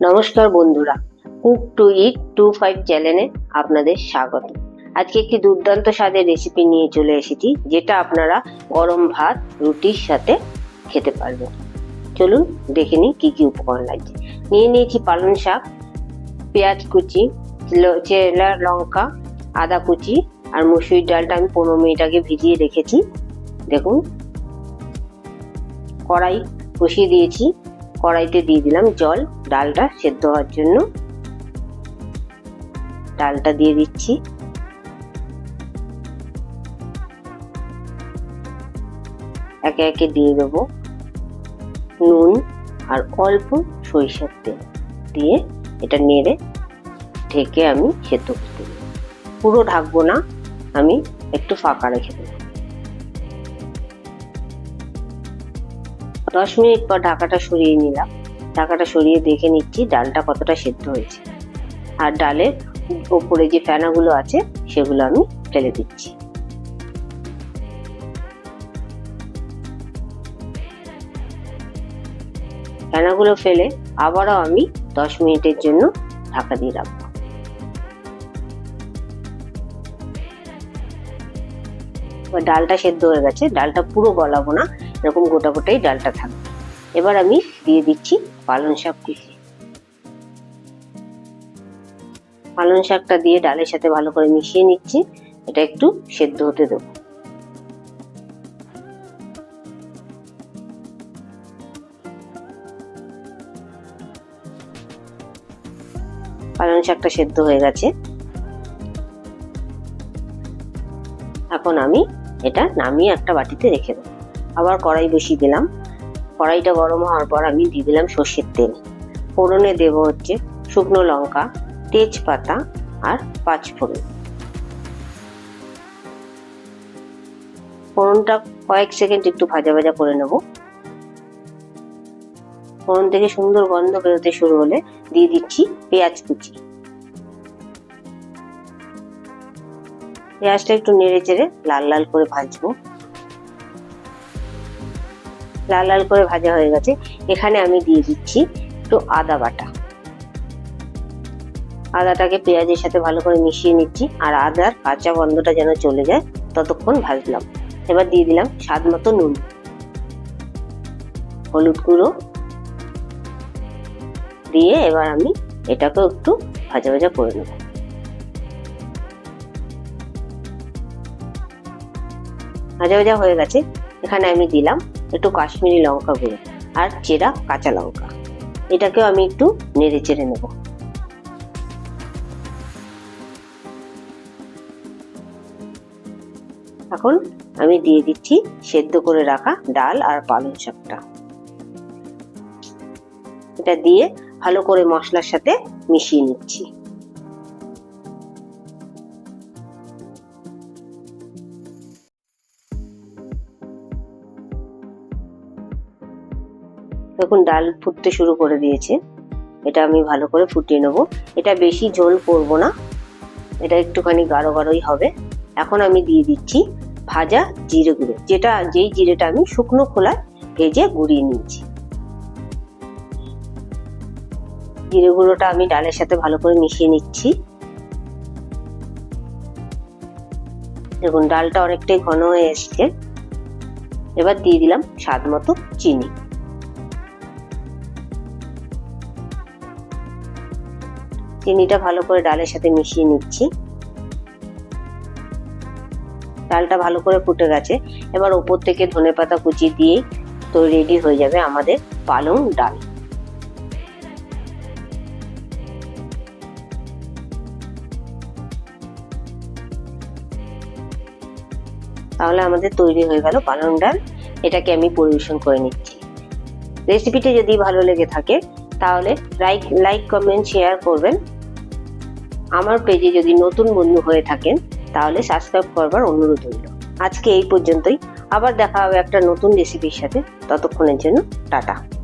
নমস্কার বন্ধুরা, cook to eat two five চ্যানেলে আপনাদের স্বাগত। আজকে একটি দুর্দান্ত স্বাদের রেসিপি নিয়ে চলে এসেছি, যেটা আপনারা গরম ভাত, রুটির সাথে খেতে পারবেন। চলুন দেখে নিই কী কী উপকরণ লাগছে। নিয়ে নিয়েছি পালং শাক, পেঁয়াজ কুচি চেলা লঙ্কা, আদা কুচি আর মুসুরির ডালটা আমি পনেরো মিনিট আগে ভিজিয়ে রেখেছি। দেখুন, কড়াই বসিয়ে দিয়েছি। কড়াইতে দিয়ে দিলাম জল, ডালটা সেদ্ধ হওয়ার জন্য। ডালটা দিয়ে দিচ্ছি। একে একে দিয়ে দেবো নুন আর অল্প সরিষার তেল দিয়ে এটা নেড়ে ঢেকে আমি সেদ্ধ করতে পুরো ঢাকবো না, আমি একটু ফাঁকা রেখে দেবো। দশ মিনিট পর ঢাকাটা সরিয়ে নিলাম। ঢাকাটা সরিয়ে দেখে নিচ্ছি ডালটা কতটা সেদ্ধ হয়েছে। আর ডালের ওপরে যে ফেনাগুলো আছে, সেগুলো আমি ফেলে দিচ্ছি। ফেনাগুলো ফেলে আবারও আমি দশ মিনিটের জন্য ঢাকা দিয়ে রাখব। ডালটা সেদ্ধ হয়ে গেছে। ডালটা পুরো গলাবো না। এরকম গোটা গোটাই ডালটা থাকবে এবার আমি দিয়ে দিচ্ছি পালং শাক কুচি। পালং শাকটা দিয়ে ডালের সাথে ভালো করে মিশিয়ে নিচ্ছি। এটা একটু সেদ্ধ হতে দেবো। পালং শাকটা সেদ্ধ হয়ে গেছে। এখন আমি এটা নামিয়ে একটা বাটিতে রেখে দেবো। আবার কড়াই বসিয়ে দিলাম। কড়াইটা গরম হওয়ার পর আমি দিয়ে দিলাম সর্ষের তেল। ফোড়নে দেব হচ্ছে শুকনো লঙ্কা, তেজপাতা আর পাঁচ ফোড়ন ফোড়নটা কয়েক সেকেন্ড একটু ভাজা ভাজা করে নেব। ফোড়ন থেকে সুন্দর গন্ধ বেরোতে শুরু হলে দিয়ে দিচ্ছি পেঁয়াজ কুচি। পেঁয়াজটা একটু নেড়ে চেড়ে লাল লাল করে ভাজবো। লাল লাল করে ভাজা হয়ে গেছে। এখানে আমি দিয়ে দিচ্ছি একটু আদা বাটা। আদাটাকে পেঁয়াজের সাথে ভালো করে মিশিয়ে নিচ্ছি আর আদার কাঁচা গন্ধটা যেন চলে যায় ততক্ষণ ভাজলাম। এবার দিয়ে দিলাম স্বাদ মতো নুন। হলুদ গুঁড়ো। দিয়ে এবার আমি এটাকেও একটু ভাজা ভাজা করে নেব। ভাজা ভাজা হয়ে গেছে। এখানে আমি দিলাম একটু কাশ্মীরি লঙ্কা গুঁড়ো আর চেরা কাঁচা লঙ্কা। এটাকেও আমি একটু নেড়ে চেড়ে নেব। এখন আমি দিয়ে দিচ্ছি সেদ্ধ করে রাখা ডাল আর পালং শাকটা। এটা দিয়ে ভালো করে মশলার সাথে মিশিয়ে নিচ্ছি। দেখুন, ডাল ফুটতে শুরু করে দিয়েছে। এটা আমি ভালো করে ফুটিয়ে নেব। এটা বেশি ঝোল করব না। এটা একটুখানি গাঢ় গাঢ়ই হবে। এখন আমি দিয়ে দিচ্ছি ভাজা জিরে গুঁড়ো। যেটা, যেই জিরেটা আমি শুকনো খোলায় ভেজে গুঁড়িয়ে নিয়েছি। জিরে গুঁড়োটা আমি ডালের সাথে ভালো করে মিশিয়ে নিচ্ছি। দেখুন, ডালটা অনেকটাই ঘন হয়ে এসছে। এবার দিয়ে দিলাম স্বাদ মতো চিনি। চিনিটা ভালো করে ডালের সাথে মিশিয়ে নিচ্ছি। ডালটা ভালো করে ফুটে গেছে। এবার ওপর থেকে ধনে পাতা কুচি দিয়ে তো রেডি হয়ে যাবে আমাদের পালং ডাল। তাহলে আমাদের তৈরি হয়ে গেল পালং ডাল। এটাকে আমি পরিবেশন করে নিচ্ছি। রেসিপিটি যদি ভালো লেগে থাকে, তাহলে লাইক লাইক, কমেন্ট, শেয়ার করবেন। আমার পেজে যদি নতুন বন্ধু হয়ে থাকেন, তাহলে সাবস্ক্রাইব করবার অনুরোধ রইল। আজকে এই পর্যন্তই। আবার দেখা হবে একটা নতুন রেসিপির সাথে। ততক্ষণের জন্য টাটা।